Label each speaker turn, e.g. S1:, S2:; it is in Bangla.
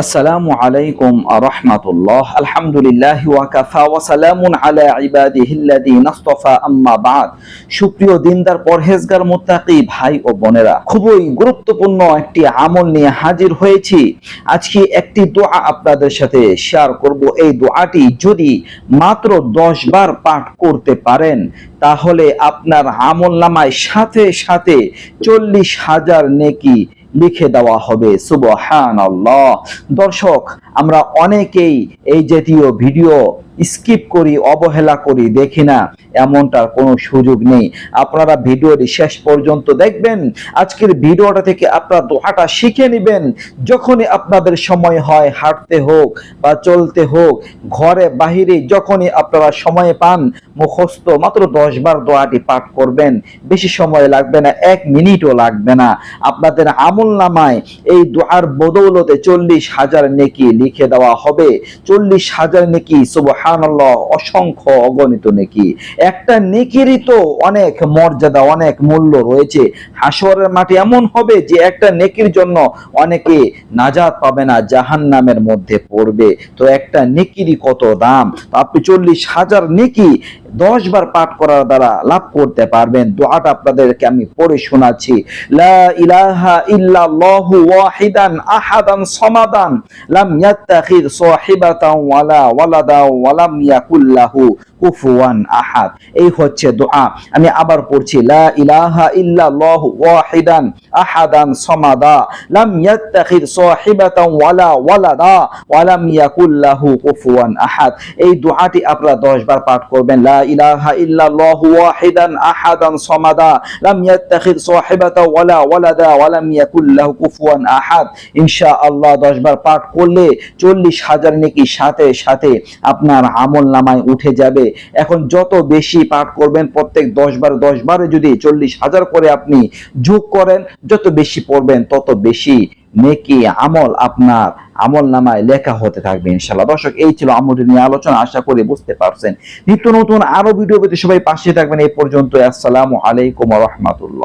S1: আসসালামু আলাইকুম রহমাতুল্লাহ আলহামদুলিল্লাহ ওয়াকাফা ওয়া সালামুন আলা ইবাদিহিল্লাযীনা ইসতাফা আম্মা বাদ। সুপ্রিয় দিনদার, পরহেজগার, মুত্তাকি ভাই ও বোনেরা, খুবই গুরুত্বপূর্ণ একটি আমল নিয়ে হাজির হয়েছি। আজকে একটি দোয়া আপনাদের সাথে শেয়ার করব। এই দোয়াটি যদি মাত্র 10 বার পাঠ করতে পারেন, তাহলে আপনার আমল নামায় সাথে সাথে চল্লিশ হাজার নেকি লিখে দেওয়া হবে। সুবহান দর্শক আমরা অনেকেই এই জাতীয় ভিডিও স্কিপ করি, অবহেলা করি, দেখি না, এমনটার কোনো সুযোগ নেই। আপনারা ভিডিওটি শেষ পর্যন্ত দেখবেন। আজকের ভিডিওটা থেকে আপনারা দোহাটা শিখে নেবেন। যখনই আপনাদের সময় হয়, হাঁটতে হোক বা চলতে হোক, ঘরে, বাহিরে, যখনই আপনারা সময় পান, মুখস্থ মাত্র দশ বার দোয়াটি পাঠ করবেন। বেশি সময় লাগবে না, এক মিনিটও লাগবে না। আপনাদের আমল নামায় এই দোয়ার বদৌলতে চল্লিশ হাজার নেকি লিখে দেওয়া হবে। চল্লিশ হাজার নেকি সুবহানাল্লাহ, অসংখ্য অগণিত নেকি। একটা নেকিরই তো অনেক মর্যাদা, অনেক মূল্য রয়েছে। হাসরের মাটি এমন হবে যে একটা নেকির জন্য অনেকে নাজাত পাবে না জাহান নামের মধ্যে পড়বে। তো একটা নেকিরই কত দাম? আপনি চল্লিশ হাজার নেকি দশ বার পাঠ করার দ্বারা লাভ করতে পারবেন। দোয়াটা আপনাদেরকে আমি পড়ে শোনাচ্ছি। লা ইলাহা ইল্লাল্লাহু ওয়াহিদান আহাদান সমাদান, লাম ইয়াত্তাখিদ সাহিবাতান ওয়ালা ওয়ালাদা ওয়া লাম ইয়াকুল লাহু। কুফুয়ান আহাদ। এই হচ্ছে দোয়া। আমি আবার পড়ছি, লা ইলাহা ইল্লাল্লাহু ওয়াহিদান আহাদান সমাদা, লাম ইয়াত্তাখিদ সাহিবাতান ওয়ালা ওয়ালাদা, ওয়া লাম ইয়াকুল লাহু কুফুয়ান আহাদ। এই দোয়াটি আপনারা 10 বার পাঠ করবেন, লা ইলাহা ইল্লাল্লাহু ওয়াহিদান আহাদান সমাদা, লাম ইয়াত্তাখিদ সাহিবাতান ওয়ালা ওয়ালাদা, ওয়া লাম ইয়াকুল লাহু কুফুয়ান আহাদ। ইনশাআল্লাহ 10 বার পাঠ করলে 40 হাজার নেকি সাথে সাথে আপনার আমল নামায় উঠে যাবে। এখন যত বেশি পাঠ করবেন, প্রত্যেক দশ বার, দশ বারে যদি চল্লিশ হাজার করে আপনি যোগ করেন, যত বেশি পড়বেন, তত বেশি নেকি আমল আপনার আমল নামায় লেখা হতে থাকবে ইনশাল্লাহ দর্শক, এই ছিল আমলটি নিয়ে আলোচনা, আশা করি বুঝতে পারছেন। নিত্য নতুন আরও ভিডিও পেতে সবাই পাশে থাকবেন। এই পর্যন্ত আসসালামু আলাইকুম রহমতুল্লাহ।